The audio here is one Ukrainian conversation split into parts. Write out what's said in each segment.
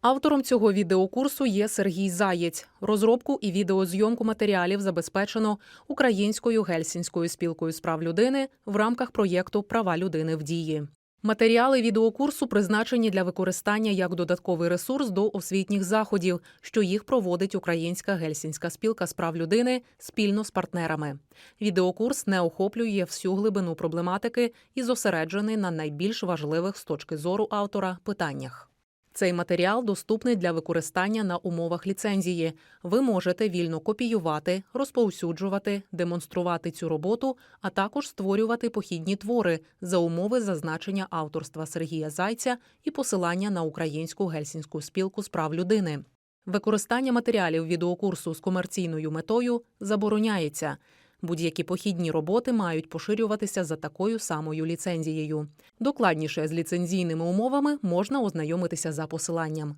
Автором цього відеокурсу є Сергій Заєць. Розробку і відеозйомку матеріалів забезпечено Українською гельсінською спілкою з прав людини в рамках проєкту Права людини в дії. Матеріали відеокурсу призначені для використання як додатковий ресурс до освітніх заходів, що їх проводить Українська гельсінська спілка з прав людини спільно з партнерами. Відеокурс не охоплює всю глибину проблематики і зосереджений на найбільш важливих з точки зору автора питаннях. Цей матеріал доступний для використання на умовах ліцензії. Ви можете вільно копіювати, розповсюджувати, демонструвати цю роботу, а також створювати похідні твори за умови зазначення авторства Сергія Зайця і посилання на українську гельсінську спілку з прав людини. Використання матеріалів відеокурсу з комерційною метою забороняється. Будь-які похідні роботи мають поширюватися за такою самою ліцензією. Докладніше з ліцензійними умовами можна ознайомитися за посиланням.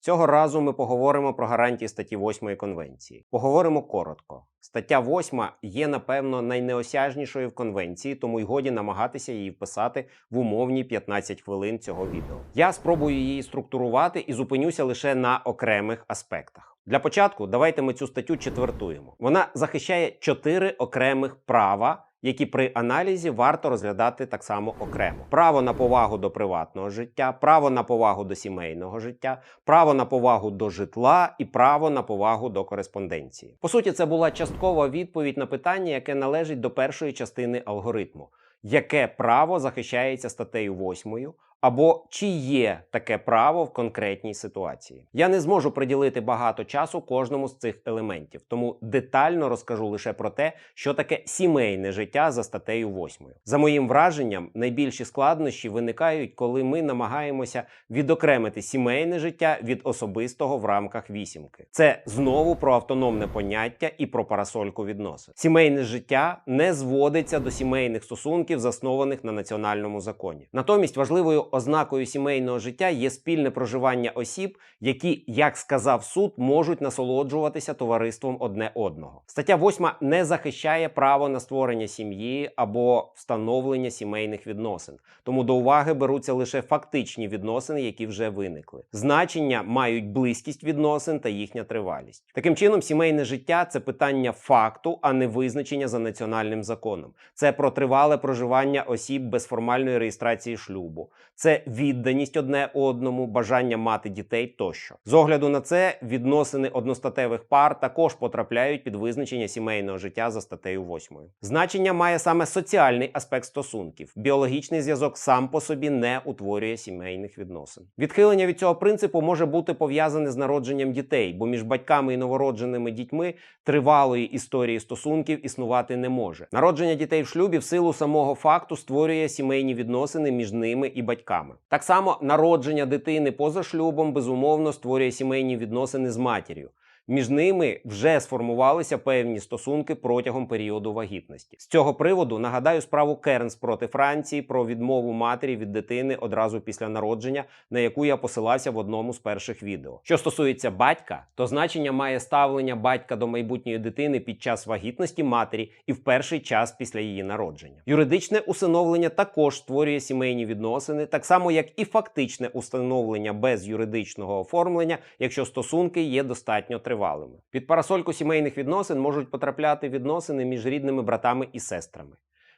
Цього разу ми поговоримо про гарантії статті 8 конвенції. Поговоримо коротко. Стаття 8 є, напевно, найнеосяжнішою в конвенції, тому й годі намагатися її вписати в умовні 15 хвилин цього відео. Я спробую її структурувати і зупинюся лише на окремих аспектах. Для початку давайте ми цю статтю четвертуємо. Вона захищає чотири окремих права. Які при аналізі варто розглядати так само окремо: право на повагу до приватного життя, право на повагу до сімейного життя, право на повагу до житла і право на повагу до кореспонденції. По суті, це була часткова відповідь на питання, яке належить до першої частини алгоритму: яке право захищається статтею 8, або чи є таке право в конкретній ситуації. Я не зможу приділити багато часу кожному з цих елементів, тому детально розкажу лише про те, що таке сімейне життя за статтею 8. За моїм враженням, найбільші складнощі виникають, коли ми намагаємося відокремити сімейне життя від особистого в рамках вісімки. Це знову про автономне поняття і про парасольку відносин. Сімейне життя не зводиться до сімейних стосунків, заснованих на національному законі. Натомість важливою ознакою сімейного життя є спільне проживання осіб, які, як сказав суд, можуть насолоджуватися товариством одне одного. Стаття 8 не захищає право на створення сім'ї або встановлення сімейних відносин, тому до уваги беруться лише фактичні відносини, які вже виникли. Значення мають близькість відносин та їхня тривалість. Таким чином, сімейне життя це питання факту, а не визначення за національним законом. Це про тривале проживання осіб без формальної реєстрації шлюбу це відданість одне одному, бажання мати дітей тощо. З огляду на це відносини одностатевих пар також потрапляють під визначення сімейного життя за статтею 8. Значення має саме соціальний аспект стосунків. Біологічний зв'язок сам по собі не утворює сімейних відносин. Відхилення від цього принципу може бути пов'язане з народженням дітей, бо між батьками і новородженими дітьми тривалої історії стосунків існувати не може. Народження дітей в шлюбі в силу самого факту створює сімейні відносини між ними і батьками. Так само народження дитини поза шлюбом безумовно створює сімейні відносини з матір'ю. Між ними вже сформувалися певні стосунки протягом періоду вагітності. З цього приводу нагадаю справу Кернс проти Франції про відмову матері від дитини одразу після народження, на яку я посилався в одному з перших відео. Що стосується батька, то значення має ставлення батька до майбутньої дитини під час вагітності матері і в перший час після її народження. Юридичне усиновлення також створює сімейні відносини, так само як і фактичне установлення без юридичного оформлення, якщо стосунки є достатньо тривалими тривалими. Під парасольку сімейних відносин можуть потрапляти відносини між рідними братами і сестрами,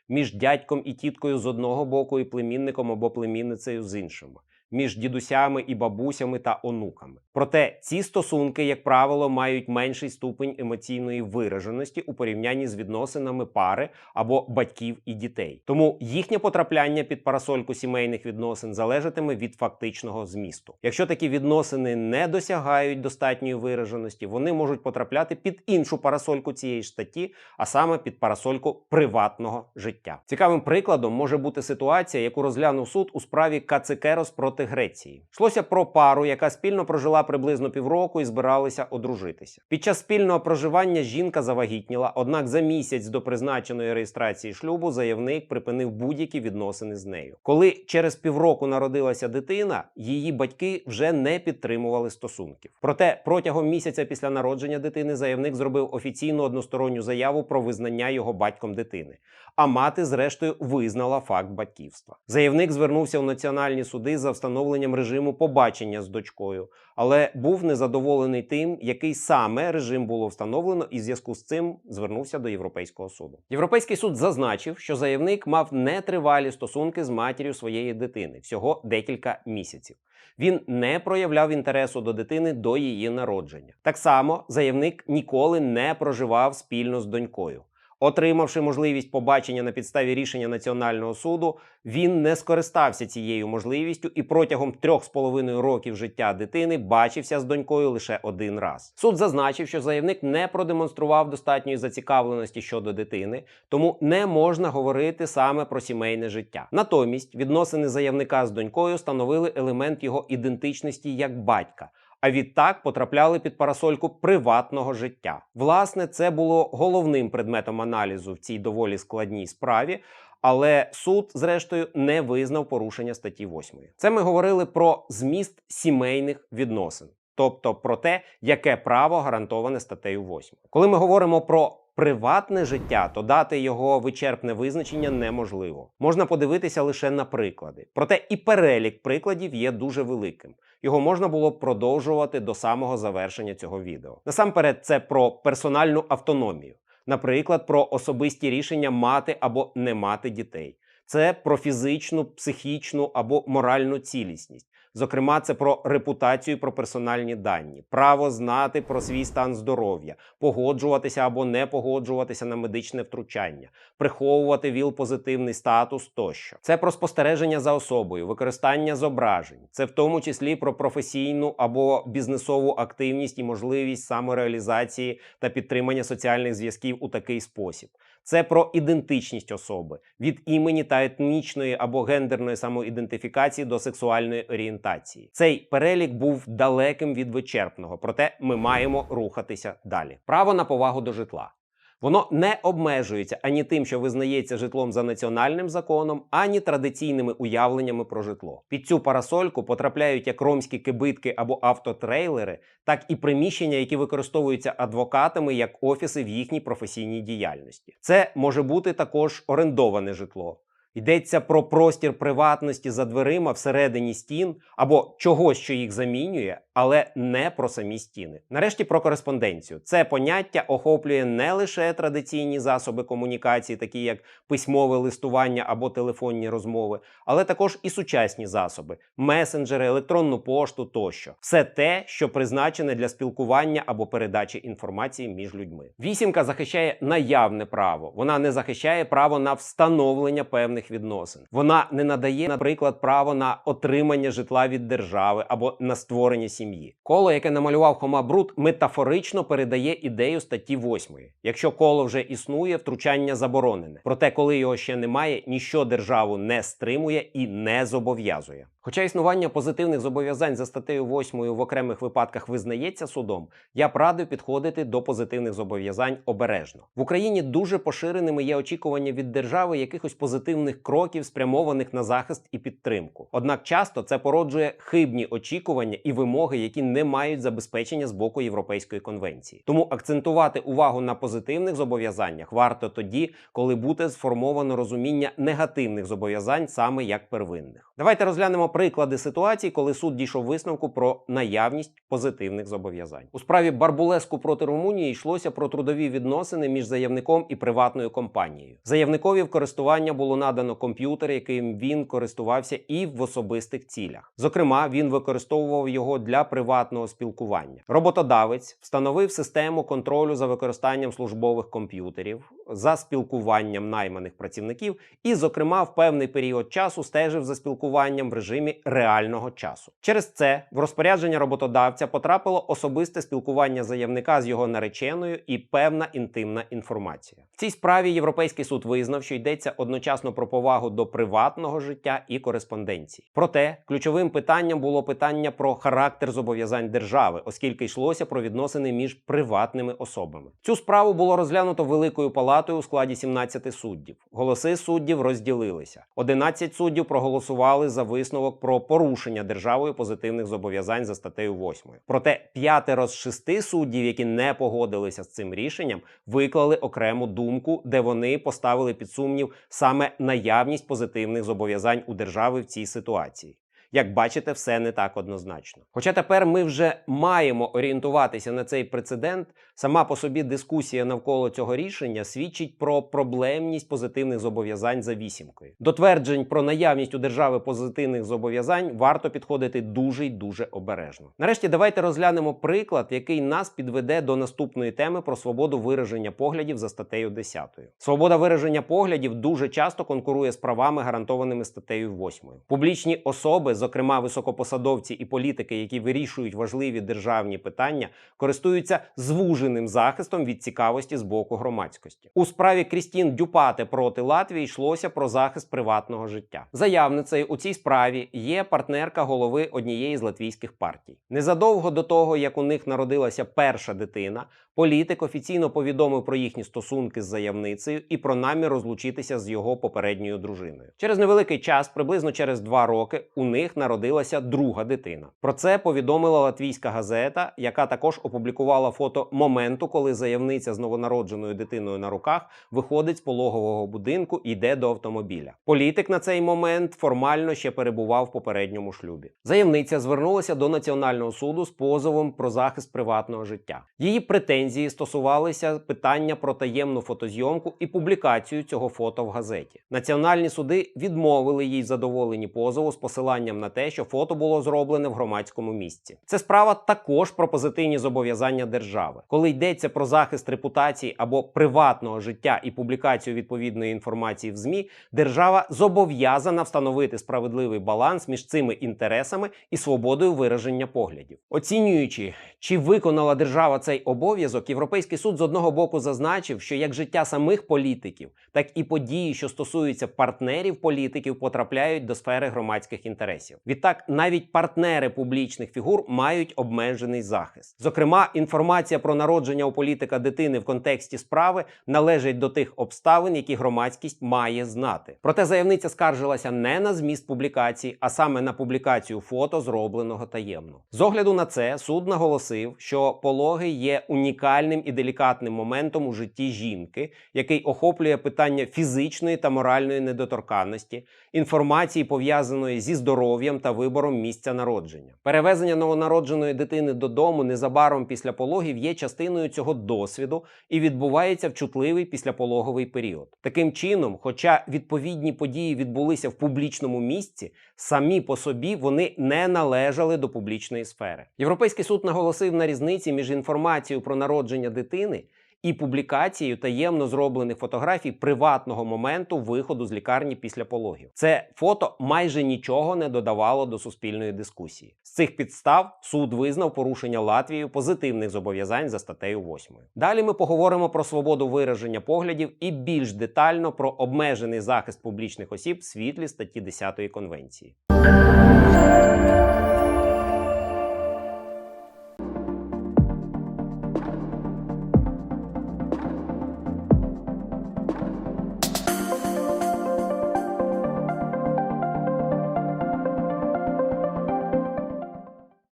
між дядьком і тіткою з одного боку і племінником або племінницею з іншого. Між дідусями і бабусями та онуками. Проте ці стосунки, як правило, мають менший ступень емоційної вираженості у порівнянні з відносинами пари або батьків і дітей. Тому їхнє потрапляння під парасольку сімейних відносин залежатиме від фактичного змісту. Якщо такі відносини не досягають достатньої вираженості, вони можуть потрапляти під іншу парасольку цієї ж статті, а саме під парасольку приватного життя. Цікавим прикладом може бути ситуація, яку розглянув суд у справі Кацикерос проти Греції. Йшлося про пару, яка спільно прожила приблизно півроку і збиралися одружитися. Під час спільного проживання жінка завагітніла, однак за місяць до призначеної реєстрації шлюбу заявник припинив будь-які відносини з нею. Коли через півроку народилася дитина, її батьки вже не підтримували стосунків. Проте протягом місяця після народження дитини заявник зробив офіційну односторонню заяву про визнання його батьком дитини. А мати, зрештою, визнала факт батьківства. Заявник звернувся у національні суди за встановлення встановленням режиму побачення з дочкою, але був незадоволений тим, який саме режим було встановлено, і в зв'язку з цим звернувся до Європейського суду. Європейський суд зазначив, що заявник мав нетривалі стосунки з матір'ю своєї дитини всього декілька місяців. Він не проявляв інтересу до дитини до її народження. Так само заявник ніколи не проживав спільно з донькою. Отримавши можливість побачення на підставі рішення Національного суду, він не скористався цією можливістю і протягом трьох з половиною років життя дитини бачився з донькою лише один раз. Суд зазначив, що заявник не продемонстрував достатньої зацікавленості щодо дитини, тому не можна говорити саме про сімейне життя. Натомість відносини заявника з донькою становили елемент його ідентичності як батька. А відтак потрапляли під парасольку приватного життя. Власне, це було головним предметом аналізу в цій доволі складній справі. Але суд, зрештою, не визнав порушення статті 8. Це ми говорили про зміст сімейних відносин, тобто про те, яке право гарантоване статтею 8. Коли ми говоримо про приватне життя, то дати його вичерпне визначення неможливо. Можна подивитися лише на приклади. Проте і перелік прикладів є дуже великим. Його можна було б продовжувати до самого завершення цього відео. Насамперед, це про персональну автономію, наприклад, про особисті рішення мати або не мати дітей. Це про фізичну, психічну або моральну цілісність. Зокрема, це про репутацію, про персональні дані, право знати про свій стан здоров'я, погоджуватися або не погоджуватися на медичне втручання, приховувати ВІЛ-позитивний статус тощо. Це про спостереження за особою, використання зображень. Це в тому числі про професійну або бізнесову активність і можливість самореалізації та підтримання соціальних зв'язків у такий спосіб. Це про ідентичність особи від імені та етнічної або гендерної самоідентифікації до сексуальної орієнтації. Цей перелік був далеким від вичерпного, проте ми маємо рухатися далі. Право на повагу до житла. Воно не обмежується ані тим, що визнається житлом за національним законом, ані традиційними уявленнями про житло. Під цю парасольку потрапляють як ромські кибитки або автотрейлери, так і приміщення, які використовуються адвокатами як офіси в їхній професійній діяльності. Це може бути також орендоване житло. Йдеться про простір приватності за дверима всередині стін або чогось, що їх замінює, але не про самі стіни. Нарешті про кореспонденцію. Це поняття охоплює не лише традиційні засоби комунікації, такі як письмове листування або телефонні розмови, але також і сучасні засоби, месенджери, електронну пошту тощо. Все те, що призначене для спілкування або передачі інформації між людьми. Вісімка захищає наявне право. Вона не захищає право на встановлення певних відносин. Вона не надає, наприклад, право на отримання житла від держави або на створення сім'ї. Коло, яке намалював Хома Брут, метафорично передає ідею статті 8. Якщо коло вже існує, втручання заборонене. Проте, коли його ще немає, ніщо державу не стримує і не зобов'язує. Хоча існування позитивних зобов'язань за статтею 8 в окремих випадках визнається судом, я б радив підходити до позитивних зобов'язань обережно. В Україні дуже поширеними є очікування від держави якихось позитивних кроків, спрямованих на захист і підтримку. Однак часто це породжує хибні очікування і вимоги, які не мають забезпечення з боку Європейської конвенції. Тому акцентувати увагу на позитивних зобов'язаннях варто тоді, коли буде сформовано розуміння негативних зобов'язань саме як первинних. Давайте розглянемо приклади ситуацій, коли суд дійшов висновку про наявність позитивних зобов'язань. У справі Барбулеску проти Румунії йшлося про трудові відносини між заявником і приватною компанією. Заявникові в користування було надано комп'ютер, яким він користувався і в особистих цілях. Зокрема, він використовував його для приватного спілкування. Роботодавець встановив систему контролю за використанням службових комп'ютерів, за спілкуванням найманих працівників, і, зокрема, в певний період часу стежив за спілкуванням в режимі реального часу. Через це в розпорядження роботодавця потрапило особисте спілкування заявника з його нареченою і певна інтимна інформація. В цій справі Європейський суд визнав, що йдеться одночасно про повагу до приватного життя і кореспонденції. Проте ключовим питанням було питання про характер зобов'язань держави, оскільки йшлося про відносини між приватними особами. Цю справу було розглянуто великою палатою у складі 17 суддів. Голоси суддів розділилися. 11 суддів проголосували за висновок про порушення державою позитивних зобов'язань за статтею 8. Проте п'ятеро з шести суддів, які не погодилися з цим рішенням, виклали окрему думку, де вони поставили під сумнів саме наявність позитивних зобов'язань у держави в цій ситуації. як бачите, все не так однозначно. Хоча тепер ми вже маємо орієнтуватися на цей прецедент, сама по собі дискусія навколо цього рішення свідчить про проблемність позитивних зобов'язань за вісімкою. До тверджень про наявність у держави позитивних зобов'язань варто підходити дуже й дуже обережно. Нарешті давайте розглянемо приклад, який нас підведе до наступної теми про свободу вираження поглядів за статтею 10. Свобода вираження поглядів дуже часто конкурує з правами, гарантованими статтею 8. Публічні особи, зокрема високопосадовці і політики, які вирішують важливі державні питання, користуються звуженим захистом від цікавості з боку громадськості. У справі Крістін Дюпате проти Латвії йшлося про захист приватного життя. Заявницею у цій справі є партнерка голови однієї з латвійських партій. Незадовго до того, як у них народилася перша дитина, політик офіційно повідомив про їхні стосунки з заявницею і про намір розлучитися з його попередньою дружиною. Через невеликий час, приблизно через два роки, у них народилася друга дитина. Про це повідомила латвійська газета, яка також опублікувала фото моменту, коли заявниця з новонародженою дитиною на руках виходить з пологового будинку і йде до автомобіля. Політик на цей момент формально ще перебував в попередньому шлюбі. Заявниця звернулася до національного суду з позовом про захист приватного життя. Її претензії стосувалися питання про таємну фотозйомку і публікацію цього фото в газеті. Національні суди відмовили їй в задоволенні позову з посиланням на те, що фото було зроблене в громадському місці. Це справа також про позитивні зобов'язання держави, коли йдеться про захист репутації або приватного життя і публікацію відповідної інформації в ЗМІ, держава зобов'язана встановити справедливий баланс між цими інтересами і свободою вираження поглядів. Оцінюючи, чи виконала держава цей обов'язок, Європейський суд з одного боку зазначив, що як життя самих політиків, так і події, що стосуються партнерів політиків, потрапляють до сфери громадських інтересів. Відтак, навіть партнери публічних фігур мають обмежений захист. Зокрема, інформація про народження у політика дитини в контексті справи належить до тих обставин, які громадськість має знати. Проте заявниця скаржилася не на зміст публікації, а саме на публікацію фото, зробленого таємно. З огляду на це суд наголосив, що пологи є унікальним і делікатним моментом у житті жінки, який охоплює питання фізичної та моральної недоторканності, інформації пов'язаної зі здоров'ям та вибором місця народження. Перевезення новонародженої дитини додому незабаром після пологів є частиною цього досвіду і відбувається в чутливий післяпологовий період. Таким чином, хоча відповідні події відбулися в публічному місці, самі по собі вони не належали до публічної сфери. Європейський суд наголосив на різниці між інформацією про народження дитини і публікацією таємно зроблених фотографій приватного моменту виходу з лікарні після пологів. Це фото майже нічого не додавало до суспільної дискусії. З цих підстав суд визнав порушення Латвією позитивних зобов'язань за статтею 8. Далі ми поговоримо про свободу вираження поглядів і більш детально про обмежений захист публічних осіб в світлі статті 10 конвенції.